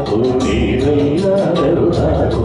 నాకు నీవైనా వెలుగాకు